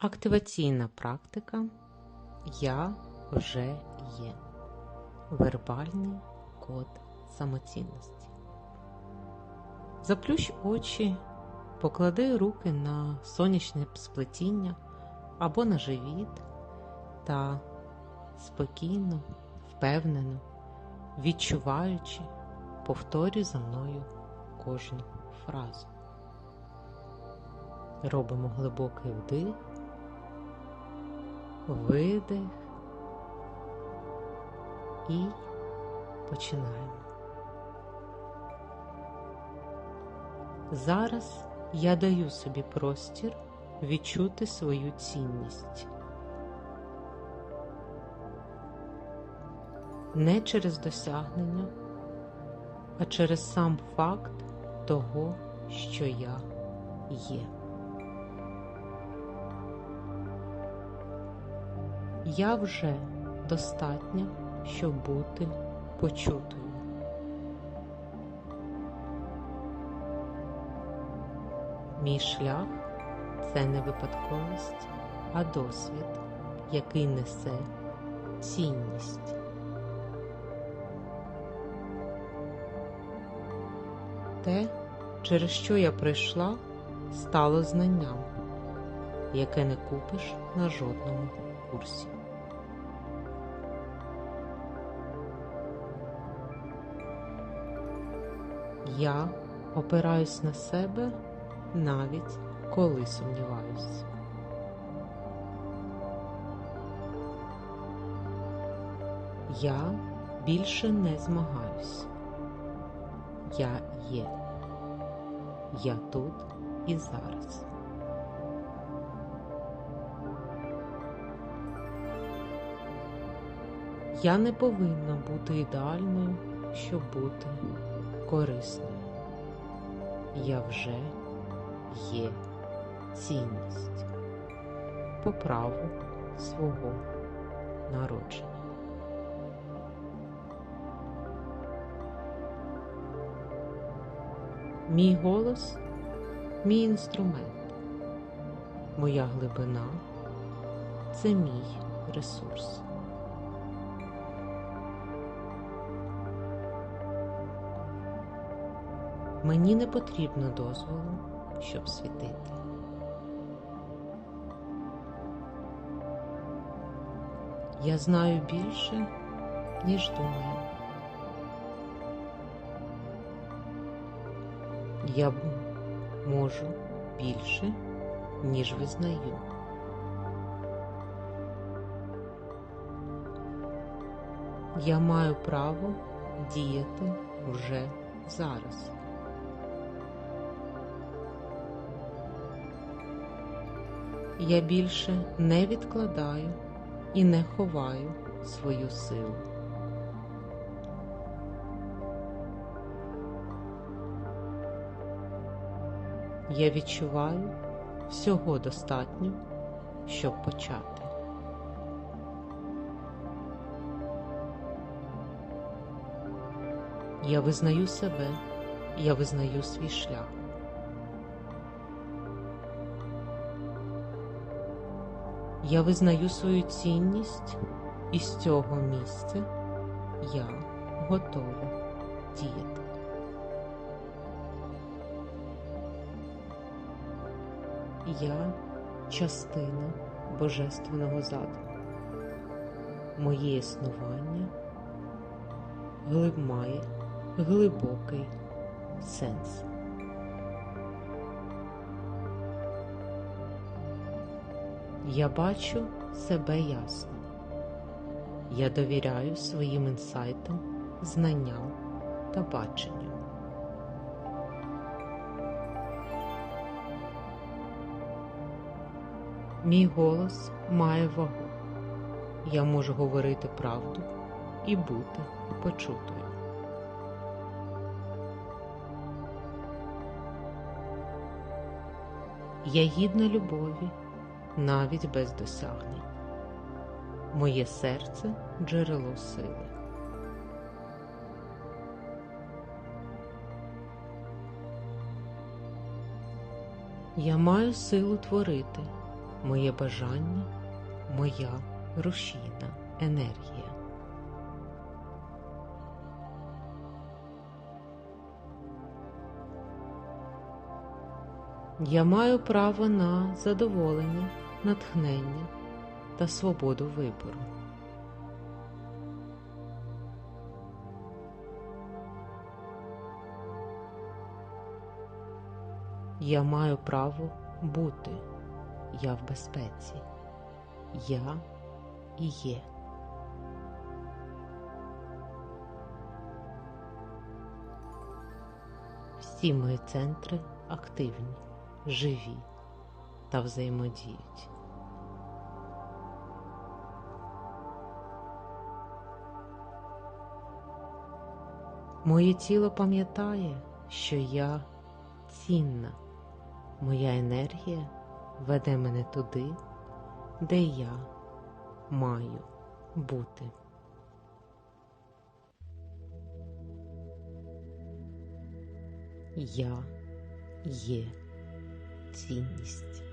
Активаційна практика Я вже є. Вербальний код самоцінності. Заплющ очі, поклади руки на сонячне сплетіння або на живіт та спокійно, впевнено, відчуваючи, повторюй за мною кожну фразу. Робимо глибокий вдих видих і починаємо. Зараз я даю собі простір відчути свою цінність. Не через досягнення, а через сам факт того, що я є. Я вже достатня, щоб бути почутою. Мій шлях це не випадковість, а досвід, який несе цінність. Те, через що я прийшла, стало знанням, яке не купиш на жодному курсі. Я опираюсь на себе навіть коли сумніваюсь. Я більше не змагаюсь. Я є. Я тут і зараз. Я не повинна бути ідеальною, щоб бути корисною. Я вже є цінність по праву свого народження. Мій голос мій інструмент, моя глибина це мій ресурс. Мені не потрібно дозволу, щоб світити. Я знаю більше, ніж думаю. Я можу більше, ніж визнаю. Я маю право діяти вже зараз. Я більше не відкладаю і не ховаю свою силу. Я відчуваю всього достатньо, щоб почати. Я визнаю себе, я визнаю свій шлях. Я визнаю свою цінність, і з цього місця я готова діяти. Я частина Божественного задуму. Моє існування глиб має глибокий сенс. Я бачу себе ясно. Я довіряю своїм інсайтам, знанням та баченням. Мій голос має вагу. Я можу говорити правду і бути почутою. Я гідна любові навіть без досягнень. Моє серце джерело сили. Я маю силу творити, Моє бажання моя рушійна енергія. Я маю право на задоволення, натхнення та свободу вибору. Я маю право бути. Я в безпеці. Я і є. Всі мої центри активні, живі та взаємодіють. Моє тіло пам'ятає, що я цінна. Моя енергія веде мене туди, де я маю бути. Я є цінність.